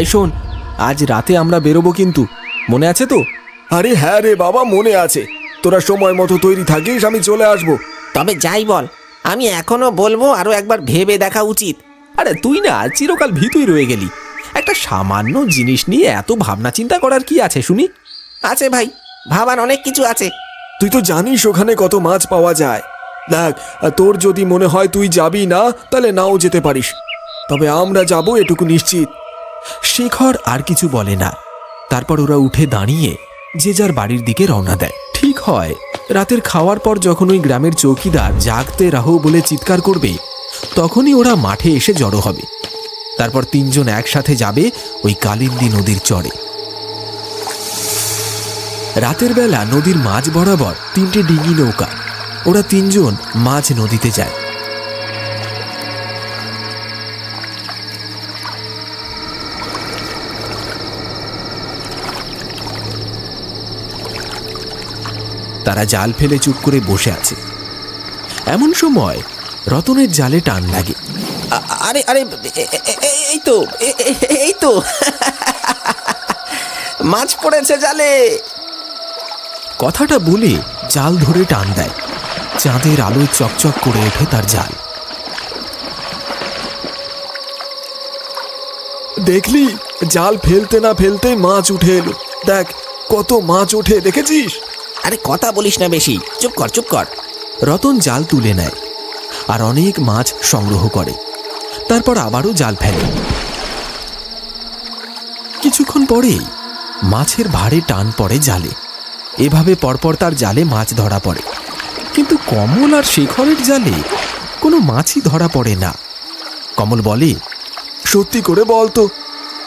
এই শোন আজ রাতে আমরা বেরোবো কিন্তু। মনে আছে তো? আরে হ্যাঁ রে বাবা মনে আছে। তোরা সময় মতো তৈরি থাকিস আমি চলে আসব। তবে যাই বল আমি এখনও বলব আরও একবার ভেবে দেখা উচিত। আরে তুই না চিরকাল ভীতুই রয়ে গেলি। একটা সামান্য জিনিস নিয়ে এত ভাবনা চিন্তা করার কি আছে শুনি? আছে ভাই ভাবার অনেক কিছু আছে। তুই তো জানিস ওখানে কত মাছ পাওয়া যায়। দেখ তোর যদি মনে হয় তুই যাবি না তাহলে নাও যেতে পারিস। তবে আমরা যাব এটুকু নিশ্চিত। শেখর আর কিছু বলে না। তারপর ওরা উঠে দাঁড়িয়ে যে যার বাড়ির দিকে রওনা দেয়। ঠিক হয় রাতের খাওয়ার পর যখন ওই গ্রামের চৌকিদার জাগতে রাহো বলে চিৎকার করবে তখনই ওরা মাঠে এসে জড়ো হবে। তারপর তিনজন একসাথে যাবে ওই কালিন্দী নদীর চরে। রাতের বেলা নদীর মাঝ বরাবর তিনটে ডিঙি নৌকা। ওরা তিনজন মাঝ নদীতে যায়। তারা জাল ফেলে চুপ করে বসে আছে। এমন সময় রতনের জালে টান লাগে। আরে আরে এই তো এই তো। মাছ পড়েছে জালে। কথাটা বলে জাল ধরে টান দেয়। চাঁদের আলোয় চকচক করে ওঠে তার জাল। দেখলি জাল ফেলতে না ফেলতে মাছ উঠে এলো। দেখ কত মাছ ওঠে দেখেছিস? আরে কথা বলিস না বেশি। চুপ কর চুপ কর। রতন জাল তুলে নেয় আর অনেক মাছ সংগ্রহ করে। তারপর আবারও জাল ফেলে। কিছুক্ষণ পরেই মাছের ভারে টান পড়ে জালে। এভাবে পরপর তার জালে মাছ ধরা পড়ে। কিন্তু কমল আর শেখরের জালে কোনো মাছই ধরা পড়ে না। কমল বলে সত্যি করে বল তো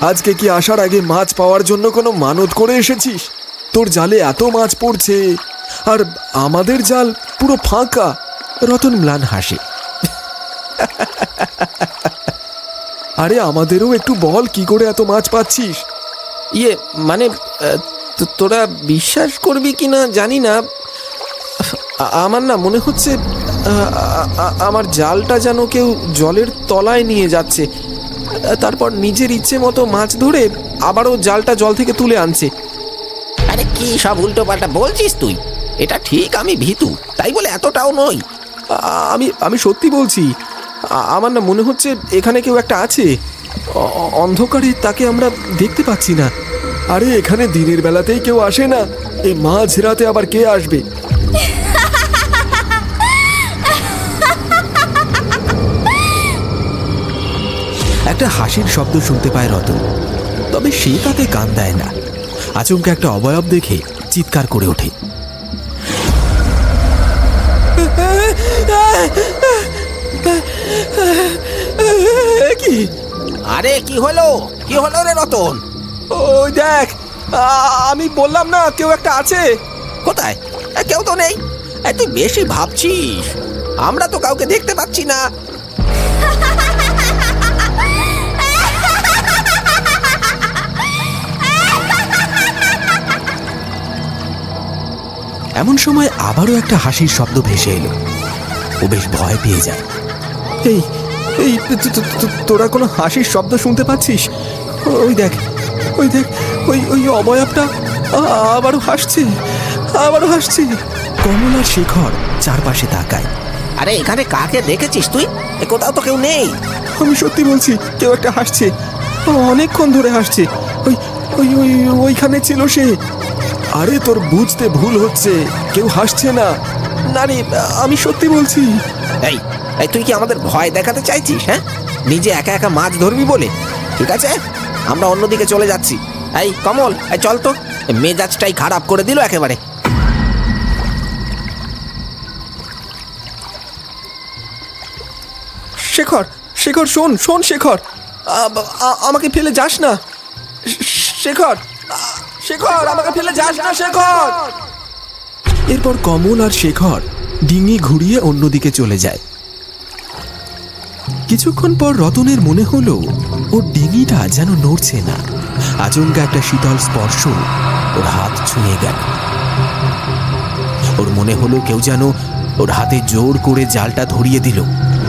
আজকে কি আসার আগে মাছ পাওয়ার জন্য কোনো মানত করে এসেছিস? তোর জালে এত মাছ পড়ছে আর আমাদের জাল পুরো ফাঁকা। রতন ম্লান হাসে। আরে আমাদেরও একটু বল কি করে এত মাছ পাচ্ছিস? ইয়ে মানে আহ, তো- তোরা বিশ্বাস করবি কি না জানি না। আ- আমার না মনে হচ্ছে আ- আ- আ- আমার জালটা যেন কেউ জলের তলায় নিয়ে যাচ্ছে। আ, তারপর নিজের ইচ্ছে মতো মাছ ধরে আবারও জালটা জল থেকে তুলে আনছে। আরে কি সব উল্টো পাল্টা বলছিস তুই? এটা ঠিক আমি ভীতু তাই বলে এতটাও নই। আ- আমি আমি সত্যি বলছি আ- আমার না মনে হচ্ছে এখানে কেউ একটা আছে। অন্ধকারে তাকে আমরা দেখতে পাচ্ছি না। আরে এখানে দিনের বেলাতেই কেউ আসে না। এই মাঝ রাতে আবার কে আসবে? একটা হাসির শব্দ শুনতে পায় রতন। তবে সে তাতে কান দেয় না। আচমকা একটা অবয়ব দেখে চিৎকার করে ওঠে। কি? আরে কি হলো? কি হলো রে রতন? ওই দেখ আমি বললাম না কেউ একটা আছে। কোথায়? কেউ তো নেই। তুই বেশি ভাবছিস। আমরা তো কাউকে দেখতে পাচ্ছি না। এমন সময় আবারও একটা হাসির শব্দ ভেসে এলো। ও বেশ ভয় পেয়ে যায়। এই এই তোরা কোনো হাসির শব্দ শুনতে পাচ্ছিস? ওই দেখ ওই দেখ ওই ওই অবয়বটা আবারও হাসছে আবারও হাসছে। কমল আর শেখর চারপাশে তাকায়। আরে এখানে কাকে দেখেছিস তুই? কোথাও তো কেউ নেই। আমি সত্যি বলছি কেউ একটা হাসছে অনেকক্ষণ ধরে হাসছে। ওই ওই ওই ওইখানে ছিল সে। আরে তোর বুঝতে ভুল হচ্ছে কেউ হাসছে না। না রে আমি সত্যি বলছি। এই এই, তুই কি আমাদের ভয় দেখাতে চাইছিস হ্যাঁ? নিজে একা একা মাছ ধরবি বলে? ঠিক আছে? আমরা অন্যদিকে চলে যাচ্ছি। এই, কমল, এই, চল তো। মেজাজটাই খারাপ করে দিল একেবারে। শেখর শেখর, শোন শোন, শেখর। আমাকে ফেলে যাস না। শেখর শেখর, আমাকে ফেলে যাস না, শেখর। এরপর কমল আর শেখর ডিঙি ঘুরিয়ে অন্যদিকে চলে যায়। কিছুক্ষণ পর রতনের মনে হলো ওর ডিঙিটা যেন নড়ছে না। আচমকা একটা শীতল স্পর্শ ওর হাত ছুঁয়ে গেল। ওর মনে হলো কেউ যেন ওর হাতে জোর করে জালটা ধরিয়ে দিল,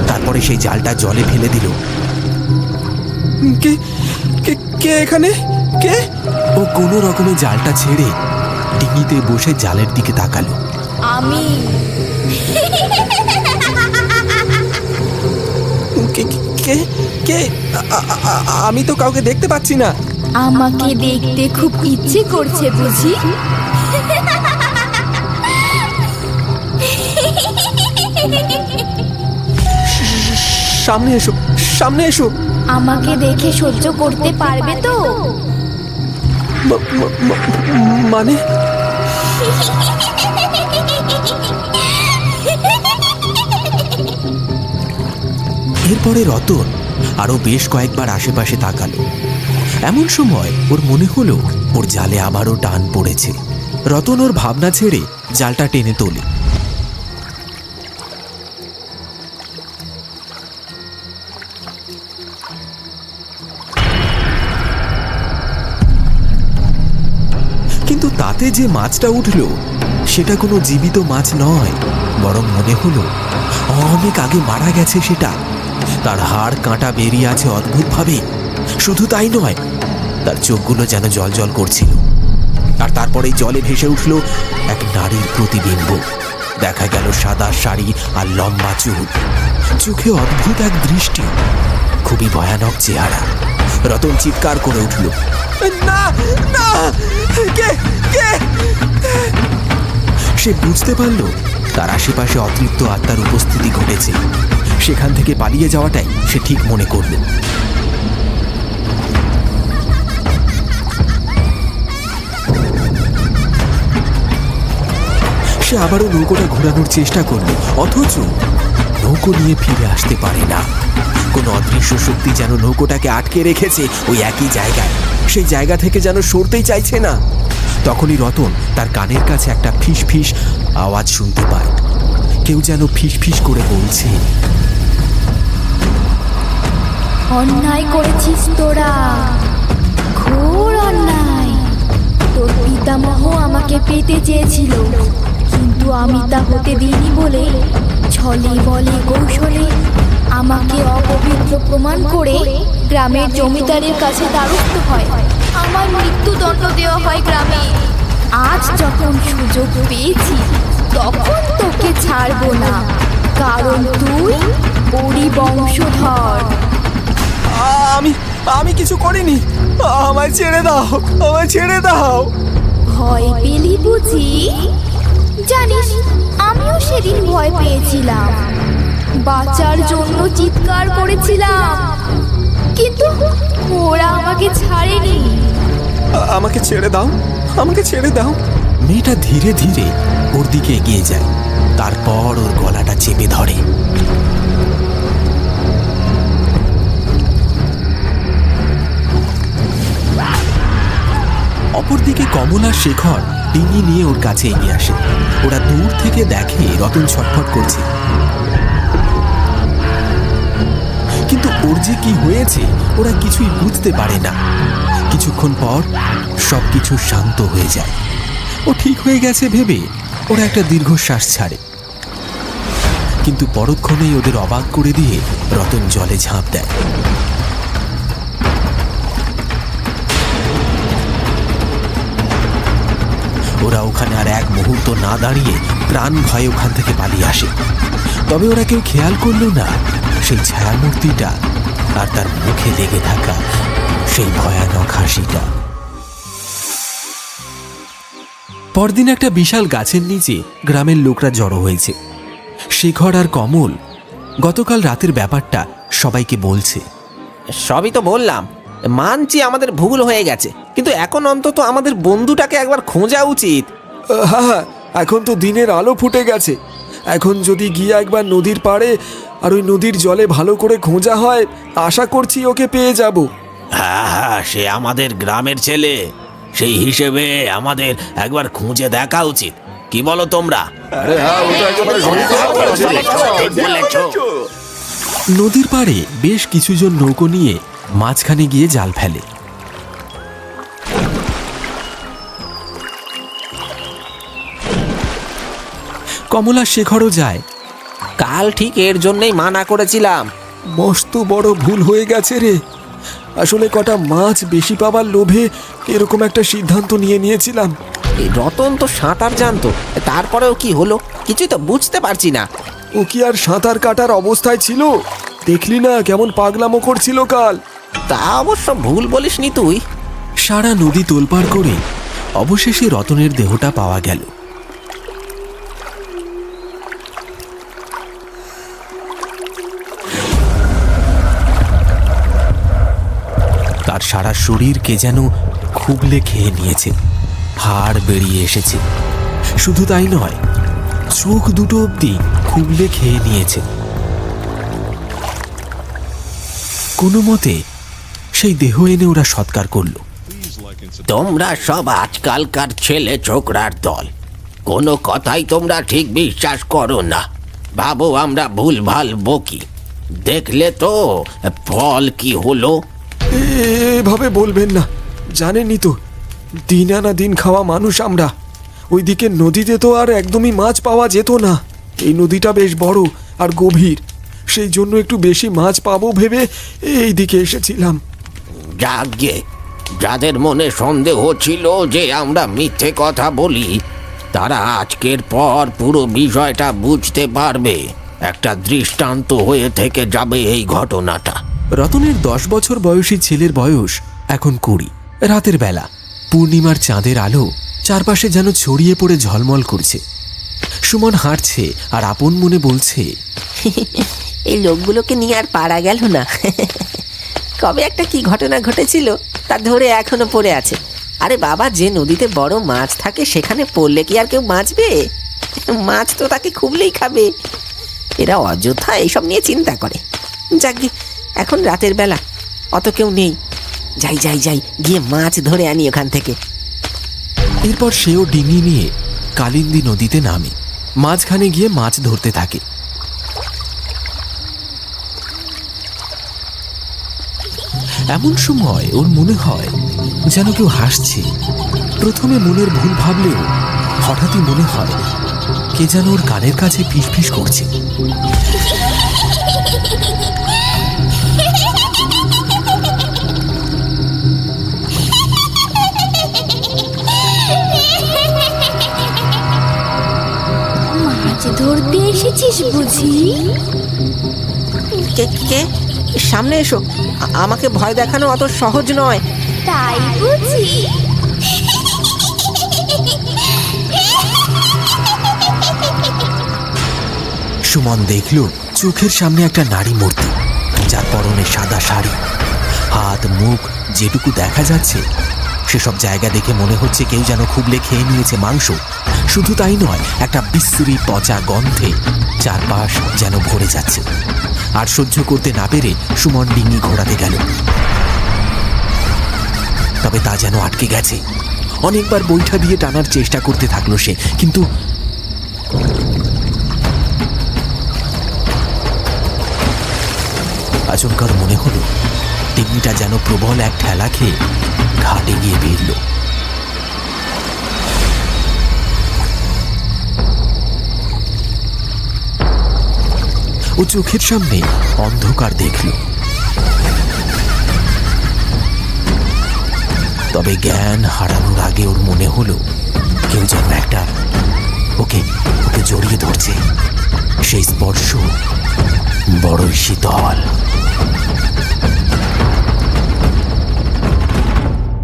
তারপরে সেই জালটা জলে ফেলে দিল। কে কে এখানে? কে? ও কোনো রকমে জালটা ছেড়ে ডিঙিতে বসে জালের দিকে তাকালো। আমি কে কে কে? আমি তো কাউকে দেখতে পাচ্ছি না। আমাকে দেখতে খুব ইচ্ছে করছে বুঝি? সামনে এসো সামনে এসো। আমাকে দেখে সহ্য করতে পারবে তো? মানে? এরপরে রতন আরও বেশ কয়েকবার আশেপাশে তাকালো। এমন সময় ওর মনে হলো ওর জালে আবারও টান পড়েছে। রতন ওর ভাবনা ছেড়ে জালটা টেনে তোলে। কিন্তু তাতে যে মাছটা উঠল, সেটা কোনো জীবিত মাছ নয়, বরং মনে হলো অনেক আগে মারা গেছে সেটা। তার হাড় কাঁটা বেরিয়ে আছে অদ্ভুতভাবে। শুধু তাই নয়, তার চোখগুলো যেন জল জল করছিল। আর তারপরেই জলে ভেসে উঠল এক নারীর প্রতিবিম্ব। দেখা গেল সাদা শাড়ি আর লম্বা চুল। চোখে অদ্ভুত এক দৃষ্টি, খুবই ভয়ানক চেহারা। রতন চিৎকার করে উঠল, না না, কে কে? সে বুঝতে পারল তার আশেপাশে অতৃপ্ত আত্মার উপস্থিতি ঘটেছে। সেখান থেকে পালিয়ে যাওয়াটাই সে ঠিক মনে করল সে আবারও নৌকোটা ঘোরানোর চেষ্টা করল অথচ নৌকো নিয়ে ফিরে আসতে পারে না। কোনো অদৃশ্য শক্তি যেন নৌকোটাকে আটকে রেখেছে ওই একই জায়গায়। সেই জায়গা থেকে যেন সরতেই চাইছে না। তখনই রতন তার কানের কাছে একটা ফিস ফিস আওয়াজ শুনতে পায়। কেউ যেন ফিস ফিস করে বলছে অন্যায় করেছিস তোরা। ঘোর অন্যায়। তোর পিতামহ আমাকে পেতে চেয়েছিল, কিন্তু আমি তা হতে দিইনি বলে ছলে বলে কৌশলে আমাকে অপবিত্র প্রমাণ করে গ্রামের জমিদারের কাছে দ্বারস্থ হয়। আমার মৃত্যুদণ্ড দেওয়া হয় গ্রামে। আজ যখন সুযোগ পেয়েছি, তখন তোকে ছাড়বো না, কারণ তুই বংশধর আমি আমি কিছু করিনি। আমায় ছেড়ে দাও আমায় ছেড়ে দাও। ভয় পেলি বুঝি? জানিস আমিও সেদিন ভয় পেয়েছিলাম। বাঁচার জন্য চিৎকার করেছিলাম। কিন্তু ওরা আমাকে ছাড়েনি। আমাকে ছেড়ে দাও আমাকে ছেড়ে দাও। মেয়েটা ধীরে ধীরে ওর দিকে এগিয়ে যায়। তারপর ওর গলাটা চেপে ধরে। অপরদিকে কমলা শেখর ডিঙি নিয়ে ওর কাছে এগিয়ে আসে। ওরা দূর থেকে দেখে রতন ছটফট করছে। কিন্তু ওর যে কি হয়েছে, ওরা কিছুই বুঝতে পারে না। কিছুক্ষণ পর সবকিছু শান্ত হয়ে যায়। ও ঠিক হয়ে গেছে ভেবে ওরা একটা দীর্ঘশ্বাস ছাড়ে। কিন্তু পরক্ষণেই ওদের অবাক করে দিয়ে রতন জলে ঝাঁপ দেয়। ওরা ওখানে আর এক মুহূর্ত না দাঁড়িয়ে প্রাণ ভয়ে ওখান থেকে পালিয়ে আসে। তবে ওরা কেউ খেয়াল করল না, সেই ছায়ামূর্তিটা আর তার মুখে লেগে থাকা সেই ভয়ানক হাসিটা। পরদিন একটা বিশাল গাছের নিচে গ্রামের লোকরা জড়ো হয়েছে। শেখর আর কমল গতকাল রাতের ব্যাপারটা সবাইকে বলছে। সবই তো বললাম মানছি আমাদের ভুল হয়ে গেছে কিন্তু এখন অন্তত আমাদের বন্ধুটাকে একবার খোঁজা উচিত। হ্যাঁ হ্যাঁ এখন তো দিনের আলো ফুটে গেছে। এখন যদি গিয়ে একবার নদীর পাড়ে আর ওই নদীর জলে ভালো করে খোঁজা হয় আশা করছি ওকে পেয়ে যাব। হ্যাঁ হ্যাঁ সে আমাদের গ্রামের ছেলে। সেই হিসেবে আমাদের একবার খুঁজে দেখা উচিত। কি বলো তোমরা? নদীর পাড়ে বেশ কিছুজন নৌকো নিয়ে মাঝখানে গিয়ে জাল ফেলে। কমলা শেখরও যায়। কাল ঠিক এর জন্যই মানা করেছিলাম। মস্ত বড় ভুল হয়ে গেছে রে। আসলে কটা মাছ বেশি পাবার লোভে এরকম একটা সিদ্ধান্ত নিয়ে নিয়েছিলাম। রতন তো সাঁতার জানতো তারপরেও কি হলো? কিছুই তো বুঝতে পারছি না। ও কি আর সাঁতার কাটার অবস্থায় ছিল? দেখলি না কেমন পাগলামো করছিল কাল? তা অবশ্য ভুল বলিসনি তুই। সারা নদী তোলপাড় করে অবশেষে রতনের দেহটা পাওয়া গেল। তার সারা শরীর কে যেন খুবলে খেয়ে নিয়েছে, হাড় বেরিয়ে এসেছে। শুধু তাই নয়, চোখ দুটো অবধি খুবলে খেয়ে নিয়েছে। কোনো মতে সেই দেহ এনে ওরা সৎকার করল। তোমরা সব আজকালকার ছেলে ছোকরার দল। কোনো কথাই তোমরা ঠিক বিশ্বাস করো না। ভাবো আমরা ভুলভাল বকি। দেখলে তো ফল কি হলো? এভাবে বলবেন না। জানেনই তো দিন আনা দিন খাওয়া মানুষ আমরা। ওইদিকে নদীতে তো আর একদমই মাছ পাওয়া যেত না। এই নদীটা বেশ বড় আর গভীর। সেই জন্য একটু বেশি মাছ পাবো ভেবে এই দিকে এসেছিলাম। যাগে। যাদের মনে সন্দেহ ছিল যে আমরা মিথ্যে কথা বলি তারা আজকের পর পুরো বিষয়টা বুঝতে পারবে। একটা দৃষ্টান্ত হয়ে থেকে যাবে এই ঘটনাটা। রতনের দশ বছর বয়সী ছেলের বয়স এখন কুড়ি। রাতের বেলা পূর্ণিমার চাঁদের আলো চারপাশে যেন ছড়িয়ে পড়ে ঝলমল করছে। সুমন হাঁটছে আর আপন মনে বলছে এই লোকগুলোকে নিয়ে আর পারা গেল না। কবে একটা কি ঘটনা ঘটেছিল তা ধরে এখনও পড়ে আছে। আরে বাবা, যে নদীতে বড় মাছ থাকে, সেখানে পড়লে কি আর কেউ বাঁচবে? মাছ তো তাকে খুবলেই খাবে। এরা অযথা এইসব নিয়ে চিন্তা করে। যাক এখন রাতের বেলা, অত কেউ নেই। যাই যাই যাই, গিয়ে মাছ ধরে আনি ওখান থেকে। এরপর সেও ডিঙি নিয়ে কালিন্দী নদীতে নামে। মাঝখানে গিয়ে মাছ ধরতে থাকে। এমন সময় ওর মনে হয় যেন কেউ হাসছে। প্রথমে মনের ভুল ভাবলেও হঠাৎই মনে হয় কে যেন ওর কানের কাছে ফিসফিস করছে। মাছ ধরতে এসেছিস বুঝি? কে কে? সামনে এসো। আমাকে ভয় দেখানো অত সহজ নয়। তাই বুঝি। সুমন দেখল চোখের সামনে একটা নারী মূর্তি যার পরনে সাদা শাড়ি। হাত মুখ যেটুকু দেখা যাচ্ছে সেসব জায়গা দেখে মনে হচ্ছে কেউ যেন খুবলে খেয়ে নিয়েছে মাংস। শুধু তাই নয় একটা বিশ্রী পচা গন্ধে চারপাশ যেন ভরে যাচ্ছে। আর সহ্য করতে না পেরে সুমন ডিঙি ঘোরাতে গেল। তবে তা যেন আটকে গেছে। অনেকবার বৈঠা দিয়ে টানার চেষ্টা করতে থাকল সে, কিন্তু আচমকার মনে হলো টিকনিটা যেন প্রবল এক ঠেলা খেয়ে ঘাটে গিয়ে ভিড়ল ও চোখের সামনে অন্ধকার দেখল। তবে জ্ঞান হারানোর আগে ওর মনে হলো, কেউ যেন একটা ওকে ওকে জড়িয়ে ধরছে। সেই স্পর্শ বড়ই শীতল।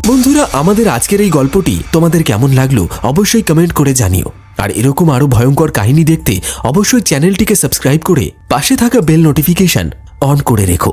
বন্ধুরা, আমাদের আজকের এই গল্পটি তোমাদের কেমন লাগল অবশ্যই কমেন্ট করে জানিও। আর এরকম আরও ভয়ঙ্কর কাহিনী দেখতে অবশ্যই চ্যানেলটিকে সাবস্ক্রাইব করে পাশে থাকা বেল নোটিফিকেশান অন করে রেখো।